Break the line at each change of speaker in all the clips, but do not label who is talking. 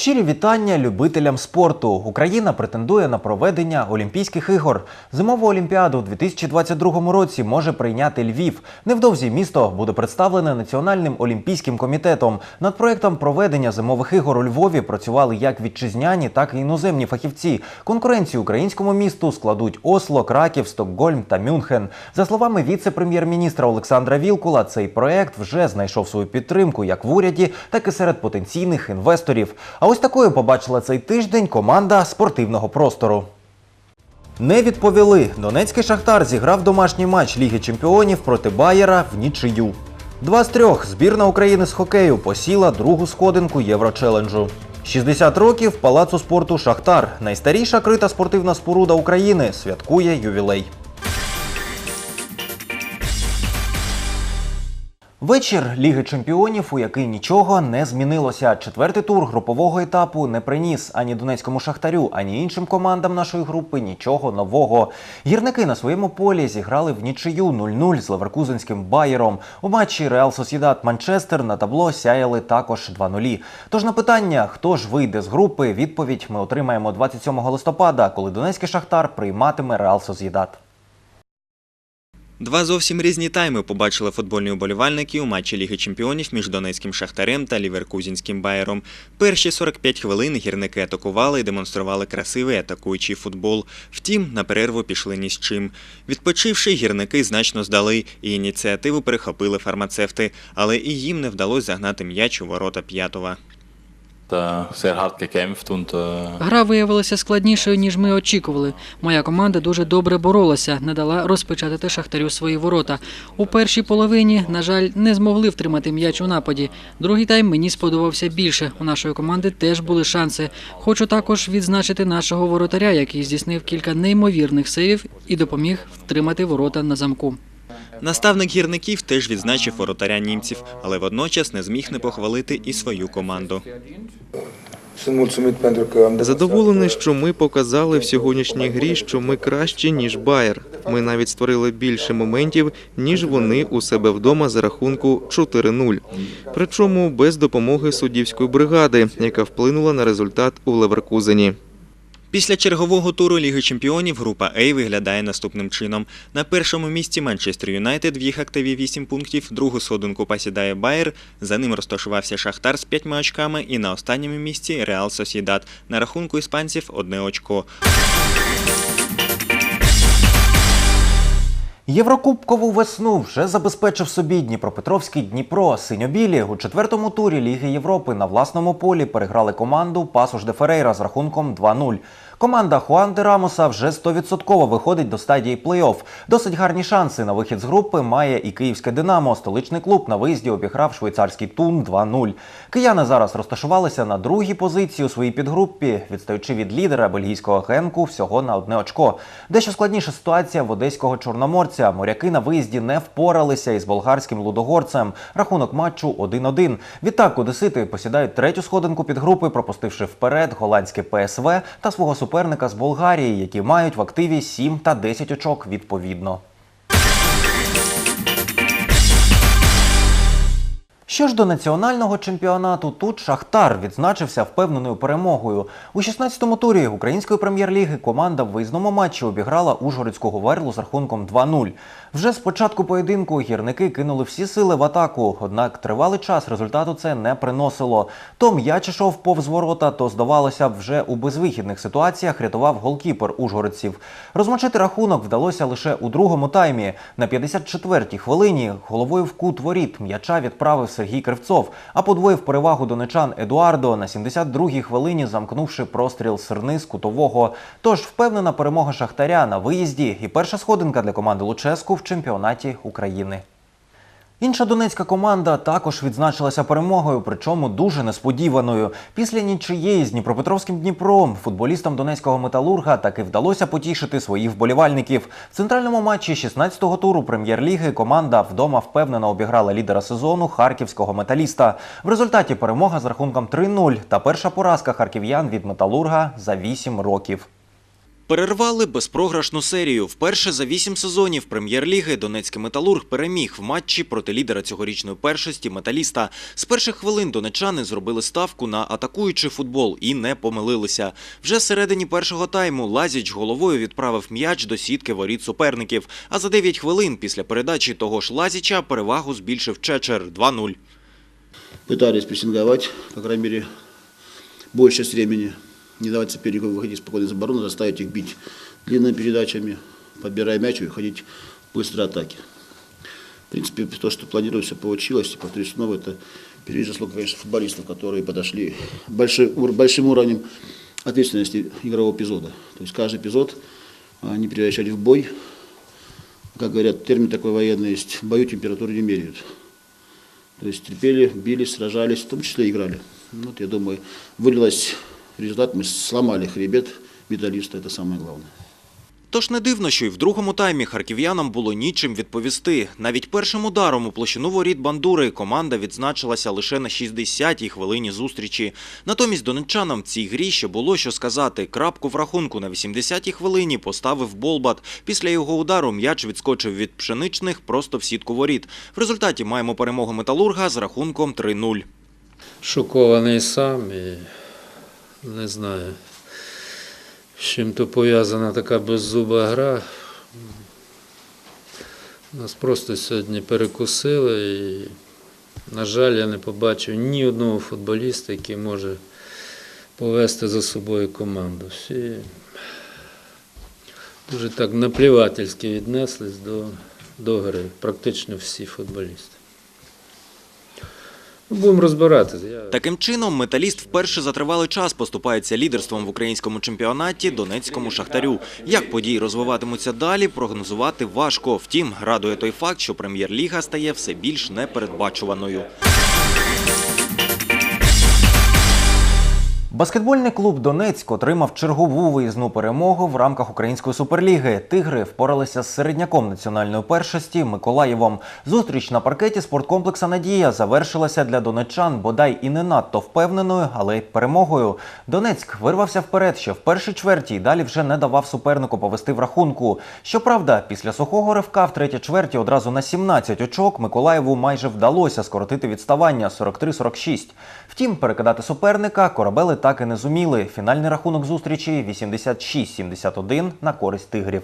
Щирі вітання любителям спорту. Україна претендує на проведення Олімпійських ігор. Зимову олімпіаду у 2022 році може прийняти Львів. Невдовзі місто буде представлене Національним олімпійським комітетом. Над проектом проведення зимових ігор у Львові працювали як вітчизняні, так і іноземні фахівці. Конкуренцію українському місту складуть Осло, Краків, Стокгольм та Мюнхен. За словами віце-прем'єр-міністра Олександра Вілкула, цей проект вже знайшов свою підтримку як в уряді, так і серед потенційних інвесторів. А ось такою побачила цей тиждень команда спортивного простору. Не відповіли. Донецький Шахтар зіграв домашній матч Ліги Чемпіонів проти Байера в нічию. Два з трьох збірна України з хокею посіла другу сходинку Єврочеленджу. 60 років палацу спорту Шахтар, найстаріша крита спортивна споруда України, святкує ювілей. Вечір Ліги Чемпіонів, у який нічого не змінилося. Четвертий тур групового етапу не приніс ані донецькому шахтарю, ані іншим командам нашої групи нічого нового. Гірники на своєму полі зіграли в нічию 0-0 з леверкузенським Байером. У матчі Реал Сосідат Манчестер на табло сяяли також 2-0. Тож на питання, хто ж вийде з групи, відповідь ми отримаємо 27 листопада, коли донецький шахтар прийматиме Реал Сосідат.
Два зовсім різні тайми побачили футбольні уболівальники у матчі Ліги Чемпіонів між Донецьким Шахтарем та Ліверкузінським Байером. Перші 45 хвилин гірники атакували і демонстрували красивий атакуючий футбол. Втім, на перерву пішли ні з чим. Відпочивши, гірники значно здали і ініціативу перехопили фармацевти, але і їм не вдалося загнати м'яч у ворота п'ятого.
Und äh,
Гра виявилася складнішою, ніж ми очікували. Моя команда дуже добре боролася, не дала розпечатати шахтарю свої ворота. У першій половині, на жаль, не змогли втримати м'яч у нападі. Другий тайм мені сподобався більше. У нашої команди теж були шанси. Хочу також відзначити нашого воротаря, який здійснив кілька неймовірних сейвів і допоміг втримати ворота на замку.
Наставник гірників теж відзначив воротаря німців, але водночас не зміг не похвалити і свою команду.
Задоволений, що ми показали в сьогоднішній грі, що ми кращі, ніж Байер. Ми навіть створили більше моментів, ніж вони у себе вдома за рахунку 4-0. Причому без допомоги суддівської бригади, яка вплинула на результат у Леверкузені.
Після чергового туру Ліги Чемпіонів група А виглядає наступним чином. На першому місці Манчестер Юнайтед в їх активі 8 пунктів, другу сходинку посідає Байер, за ним розташувався Шахтар з 5 очками і на останньому місці Реал Сосідат. На рахунку іспанців одне очко.
Єврокубкову весну вже забезпечив собі Дніпропетровський Дніпро. Синьобілі у четвертому турі Ліги Європи на власному полі переграли команду Пасуш де Ферейра з рахунком 2-0. Команда Хуан де Рамоса вже 100% виходить до стадії плей-офф. Досить гарні шанси на вихід з групи має і київське Динамо. Столичний клуб на виїзді обіграв швейцарський Тун 2-0. Кияни зараз розташувалися на другій позиції у своїй підгрупі, відстаючи від лідера бельгійського генку всього на одне очко. Дещо складніша ситуація в одеського чорноморця. Моряки на виїзді не впоралися із болгарським лудогорцем. Рахунок матчу 1-1. Відтак одесити посідають третю сходинку підгрупи, пропустивши вперед голландське ПСВ та свого суперника з Болгарії, які мають в активі 7 та 10 очок відповідно. Що ж до національного чемпіонату, тут Шахтар відзначився впевненою перемогою. У 16-му турі української прем'єр-ліги команда в виїзному матчі обіграла Ужгородську Говерлу з рахунком 2-0. Вже з початку поєдинку гірники кинули всі сили в атаку, однак тривалий час результату це не приносило. То м'яч ішов повз ворота, то здавалося б, вже у безвихідних ситуаціях рятував голкіпер ужгородців. Розмочити рахунок вдалося лише у другому таймі. На 54-й хвилині головою в кут воріт м'яча відправив Сергій Кривцов, а подвоїв перевагу донечан Едуардо на 72-й хвилині, замкнувши простріл сирни з кутового. Тож впевнена перемога Шахтаря на виїзді і перша сходинка для команди Луческу в чемпіонаті України. Інша донецька команда також відзначилася перемогою, причому дуже несподіваною. Після нічиєї з Дніпропетровським Дніпром футболістам донецького металурга таки вдалося потішити своїх вболівальників. В центральному матчі 16-го туру прем'єр-ліги команда вдома впевнено обіграла лідера сезону харківського металіста. В результаті перемога з рахунком 3-0 та перша поразка харків'ян від металурга за 8 років.
Перервали безпрограшну серію. Вперше за вісім сезонів прем'єр-ліги Донецький металург переміг в матчі проти лідера цьогорічної першості металіста. З перших хвилин донечани зробили ставку на атакуючий футбол і не помилилися. Вже всередині першого тайму Лазіч головою відправив м'яч до сітки воріт суперників. А за 9 хвилин після передачі того ж Лазіча перевагу збільшив Чечер 2-0.
пытались прессинговать, по крайней мере, времени, не давать сопернику выходить спокойно из обороны, заставить их бить длинными передачами, подбирая мяч и уходить в быстрые атаки. В принципе, то, что все получилось. И, повторюсь снова, это перевес заслуг, конечно, футболистов, которые подошли большой, большим уровнем ответственности игрового эпизода. То есть каждый эпизод они превращали в бой. Как говорят, термин такой военный есть, в бою температуру не меряют. То есть терпели, бились, сражались, в том числе играли. Вот, я думаю, вылилось результат, мы сломали хребет металлиста, это самое главное.
Тож не дивно, що й в другому таймі харків'янам було нічим відповісти. Навіть першим ударом у площину воріт бандури команда відзначилася лише на 60-й хвилині зустрічі. Натомість донеччанам в цій грі ще було що сказати. Крапку в рахунку на 80-й хвилині поставив Болбат. Після його удару м'яч відскочив від пшеничних просто в сітку воріт. В результаті маємо перемогу металурга з рахунком 3-0.
шокований сам і не знаю, з чим то пов'язана така беззуба гра. Нас просто сьогодні перекусили і, на жаль, я не побачив ні одного футболіста, який може повести за собою команду. Всі дуже так наплівательськи віднеслись до, до гри, практично всі футболісти. Будемо розбиратися.
Таким чином, металіст вперше за тривалий час поступається лідерством в українському чемпіонаті Донецькому шахтарю. Як події розвиватимуться далі, прогнозувати важко. Втім, радує той факт, що прем'єр-ліга стає все більш непередбачуваною.
Баскетбольний клуб Донецьк отримав чергову виїзну перемогу в рамках української суперліги. Тигри впоралися з середняком національної першості Миколаєвом. Зустріч на паркеті спорткомплекса Надія завершилася для донеччан бодай і не надто впевненою, але й перемогою. Донецьк вирвався вперед ще в першій чверті і далі вже не давав супернику повести в рахунку. Щоправда, після сухого ривка в третій чверті одразу на 17 очок Миколаєву майже вдалося скоротити відставання 43-46. Втім, перекидати суперника корабели так і не зуміли. Фінальний рахунок зустрічі 86-71 на користь тигрів.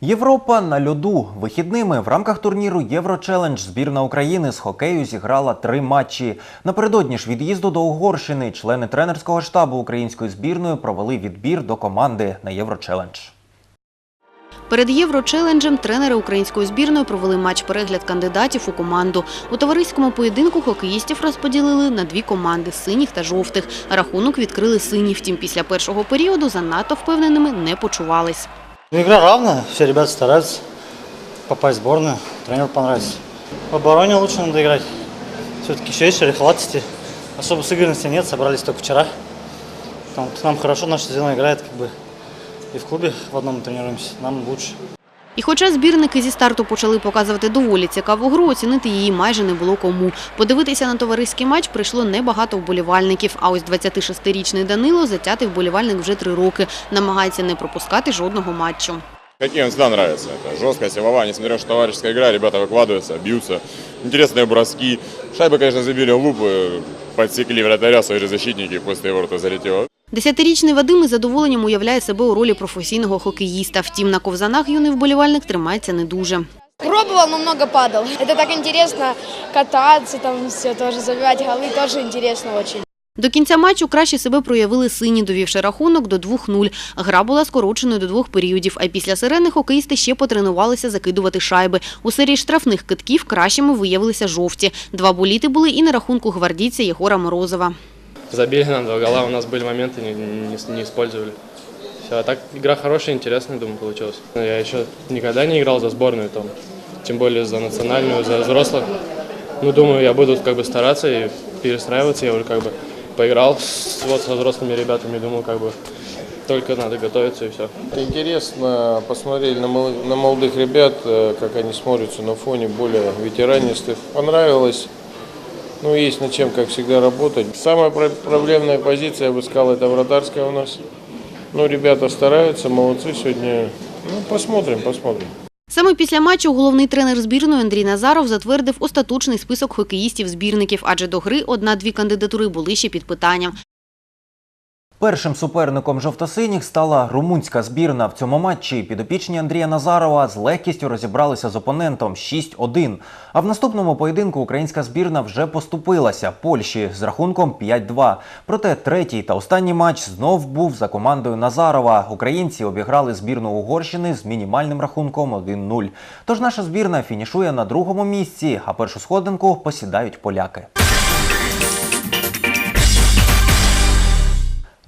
Європа на льоду. Вихідними в рамках турніру Єврочелендж збірна України з хокею зіграла три матчі. Напередодні ж від'їзду до Угорщини члени тренерського штабу української збірної провели відбір до команди на Єврочелендж.
Перед Єврочеленджем тренери української збірної провели матч-перегляд кандидатів у команду. У товариському поєдинку хокеїстів розподілили на дві команди синіх та жовтих. Рахунок відкрили сині. Втім, після першого періоду занадто впевненими не почувались.
Ну, игра равная, все ребята стараются попасть в сборную, тренеру понравится. В обороне лучше надо играть. Все-таки еще есть шероховатости. Особо сыгранности нет, собрались только вчера. Там, нам хорошо, наша звено играет как и в клубе в одном мы тренируемся, нам лучше.
І хоча збірники зі старту почали показувати доволі цікаву гру, оцінити її майже не було кому. Подивитися на товариський матч прийшло небагато вболівальників. А ось 26-річний Данило затятий вболівальник вже три роки. Намагається не пропускати жодного матчу.
Хоккей он всегда нравится. Это жесткая силовая, несмотря что товарищеская игра, ребята выкладываются, бьются. Интересные броски. Шайбы, конечно, забили в лупы, подсекли вратаря, свои же защитники после ворота залетело.
Десятирічний Вадим із задоволенням уявляє себе у ролі професійного хокеїста. Втім, на ковзанах юний вболівальник тримається не дуже.
Пробовал, но много падал. Это так интересно кататься, там все тоже, забивать голы, тоже интересно очень.
До кінця матчу краще себе проявили сині, довівши рахунок до 2-0. Гра була скороченою до двох періодів, а після сирени хокеїсти ще потренувалися закидувати шайби. У серії штрафних китків кращими виявилися жовті. Два боліти були і на рахунку гвардійця Єгора Морозова.
Забили нам два гола, у нас были моменты, не, не, не использовали. Все, а так игра хорошая, интересная, думаю, получилась. Я еще никогда не играл за сборную, там, тем более за национальную, за взрослых. Ну, думаю, я буду как бы стараться и перестраиваться. Я уже как бы поиграл с, вот, со взрослыми ребятами, думаю, как бы только надо готовиться и все.
Интересно посмотреть на, мол- на молодых ребят, э, как они смотрятся на фоне более ветеранистых. Понравилось.
Ну, есть над чем, как всегда, работать. Самая про- проблемная позиция, я бы сказал, это вратарская у нас. Ну, ребята стараются, молодцы сегодня. Ну, посмотрим, посмотрим.
Саме після матчу головний тренер збірної Андрій Назаров затвердив остаточний список хокеїстів-збірників, адже до гри одна-дві кандидатури були ще під питанням.
Першим суперником жовто-синіх стала румунська збірна. В цьому матчі підопічні Андрія Назарова з легкістю розібралися з опонентом 6-1. А в наступному поєдинку українська збірна вже поступилася Польщі з рахунком 5-2. Проте третій та останній матч знов був за командою Назарова. Українці обіграли збірну Угорщини з мінімальним рахунком 1-0. Тож наша збірна фінішує на другому місці, а першу сходинку посідають поляки.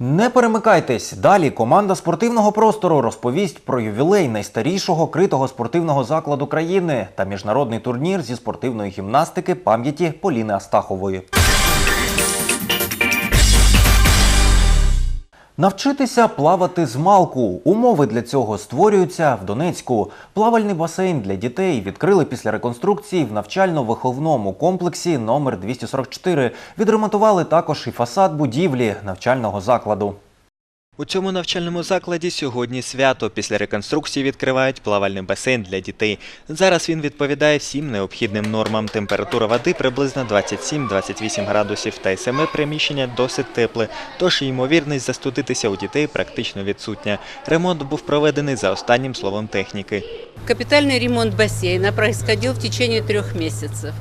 Не перемикайтесь. Далі команда спортивного простору розповість про ювілей найстарішого критого спортивного закладу країни та міжнародний турнір зі спортивної гімнастики пам'яті Поліни Астахової. Навчитися плавати з малку. Умови для цього створюються в Донецьку. Плавальний басейн для дітей відкрили після реконструкції в навчально-виховному комплексі номер 244. Відремонтували також і фасад будівлі навчального закладу.
У цьому навчальному закладі сьогодні свято. Після реконструкції відкривають плавальний басейн для дітей. Зараз він відповідає всім необхідним нормам. Температура води приблизно 27-28 градусів, та й саме приміщення досить тепле, тож ймовірність застудитися у дітей практично відсутня. Ремонт був проведений за останнім словом техніки.
Капитальный ремонт бассейна происходил в течение трех месяцев.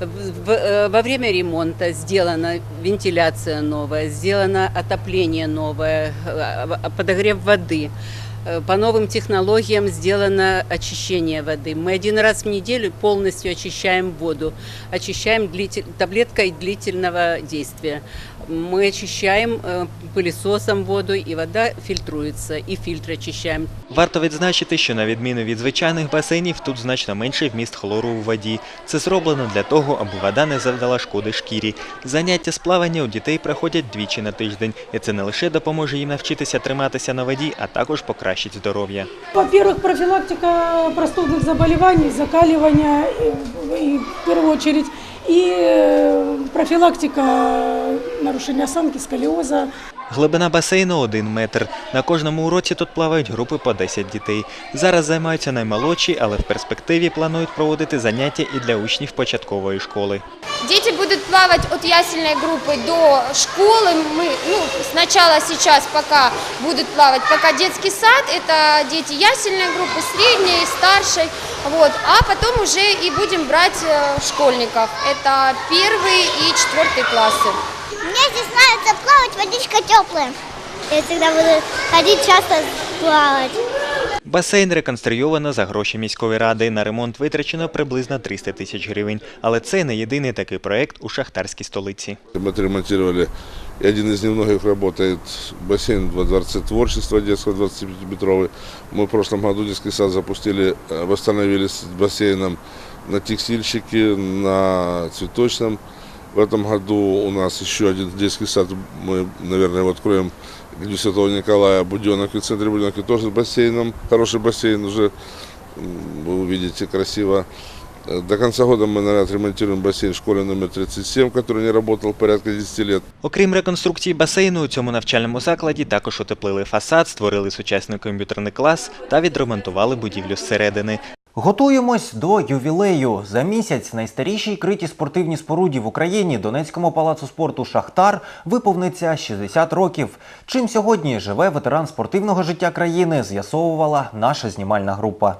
В- в- э, во время ремонта сделана вентиляция новая, сделано отопление новое, э, подогрев воды. Э, По новым технологиям сделано очищение воды. Мы один раз в неделю полностью очищаем воду, очищаем длитель- таблеткой длительного действия. Мы очищаем э, пылесосом воду, и вода фильтруется, и фильтр очищаем.
Варто відзначити, що на відміну від звичайних басейнів, тут значно менший вміст хлору у воді. Це зроблено для того, аби вода не завдала шкоди шкірі. Заняття з плавання у дітей проходять двічі на тиждень, і це не лише допоможе їм навчитися триматися на воді, а також покращить здоров'я.
Во-первых, профилактика простудных заболеваний, закаливания и, и в первую очередь, и профілактика нарушення санки, сколіоза.
Глибина басейну один метр. На кожному уроці тут плавають групи по 10 дітей. Зараз займаються наймолодші, але в перспективі планують проводити заняття і для учнів початкової школи.
Діти будут плавать от ясельной группы до школы. Мы, ну, сначала сейчас пока будут плавать, пока детский сад, это дети ясельной группы, средней, старшей, вот, а потом уже и будем брать э, школьников, это первый и четвертый классы.
Мне здесь нравится плавать, водичка теплая. Я всегда буду ходить часто плавать.
Басейн реконструйовано за гроші міської ради. На ремонт витрачено приблизно 300 тисяч гривень. Але це не єдиний такий проект у шахтарській столиці.
Мы отремонтировали, и один из немногих работает бассейн во Дворце творчества детского 25-метровый. Мы в прошлом году детский сад запустили, э, восстановили с бассейном на текстильщике, на цветочном. В этом году у нас еще один детский сад, мы, наверное, его откроем где Святого Николая, Буденок, в центре Буденки тоже с бассейном. Хороший бассейн уже, м, вы увидите, красиво. Э, До конца года мы, наверное, отремонтируем бассейн в школе номер 37, который не работал порядка 10 лет.
Окрім реконструкції басейну, у цьому навчальному закладі також утеплили фасад, створили сучасний комп'ютерний клас та відремонтували будівлю зсередини.
Готуємось до ювілею. За місяць найстарішій криті спортивні споруді в Україні Донецькому палацу спорту Шахтар виповниться 60 років. Чим сьогодні живе ветеран спортивного життя країни, з'ясовувала наша знімальна група.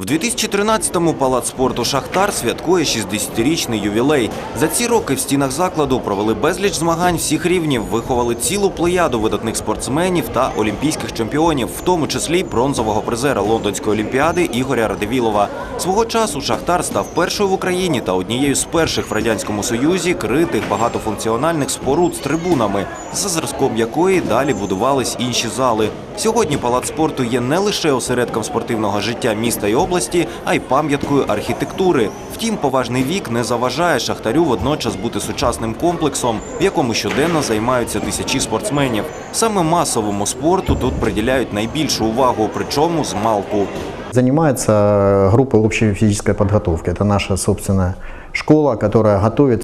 В 2013-му палац спорту Шахтар святкує 60-річний ювілей. За ці роки в стінах закладу провели безліч змагань всіх рівнів, виховали цілу плеяду видатних спортсменів та олімпійських чемпіонів, в тому числі бронзового призера Лондонської олімпіади Ігоря Радивілова. Свого часу Шахтар став першою в Україні та однією з перших в радянському союзі критих багатофункціональних споруд з трибунами, за зразком якої далі будувались інші зали. Сьогодні палац спорту є не лише осередком спортивного життя міста і області, а й пам'яткою архітектури. Втім, поважний вік не заважає шахтарю водночас бути сучасним комплексом, в якому щоденно займаються тисячі спортсменів. Саме масовому спорту тут приділяють найбільшу увагу, причому з малку.
Занимается группой общей физической подготовки. Это наша собственная школа, которая готовит